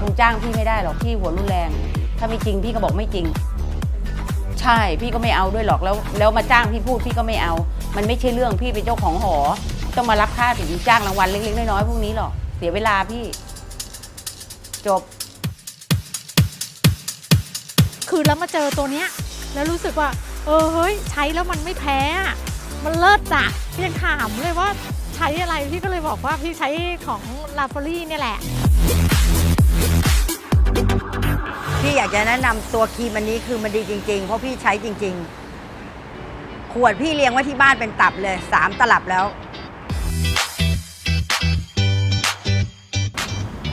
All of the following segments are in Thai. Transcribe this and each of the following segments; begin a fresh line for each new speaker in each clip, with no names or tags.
คงจ้างพี่ไม่ได้หรอกพี่หัวรุนแรง ถ้าไม่จริงพี่ก็บอกไม่จริง ใช่พี่ก็ไม่เอาด้วยหรอกแล้ว แล้วมาจ้างพี่พูดพี่ก็ไม่เอา มันไม่ใช่เรื่องพี่เป็นเจ้าของหอ ต้องมารับค่าถึงจ้างรางวัลเล็กๆน้อยๆพวกนี้หรอกเสียเวลาพี่ จบ
คือแล้วมาเจอตัวเนี้ย แล้วรู้สึกว่า เออเฮ้ย ใช้แล้วมันไม่แพ้อะมันเลิศจ้ะพี่ยังถามเลยว่าใช้อะไรพี่ก็เลยบอกว่าพี่ใช้ของลาฟอรี่เนี่ยแหละ
พี่อยากจะแนะนำตัวครีมอันนี้คือมันดีจริง ๆ เพราะพี่ใช้จริง ๆ ขวดพี่เลี้ยงไว้ที่บ้านเป็นตับเลยสามตลับแล้ว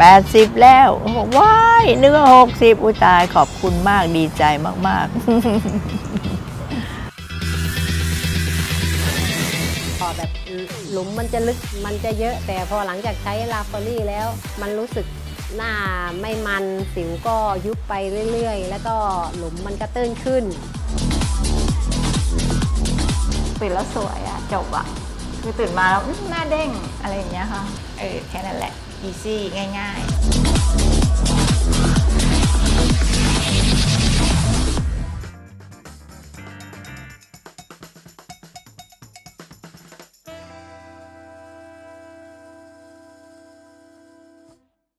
80 แล้วบอกว้ายนึกว่า60 อุยตายขอบคุณมากดีใจมากๆ
พอแบบหลุมมันจะลึกมันจะเยอะ แต่พอหลังจากใช้ลาฟอรี่แล้ว มันรู้สึก หน้าไม่มันสิวก็ยุบไปเรื่อยๆ แล้วก็หลุมมันก็ตื้นขึ้น
ตื่นแล้วสวยอะจบอะคือตื่นมาแล้วอื้อหน้าเด้งอะไรอย่างเงี้ยค่ะ เออแค่นั้นแหละ easy ง่าย ๆ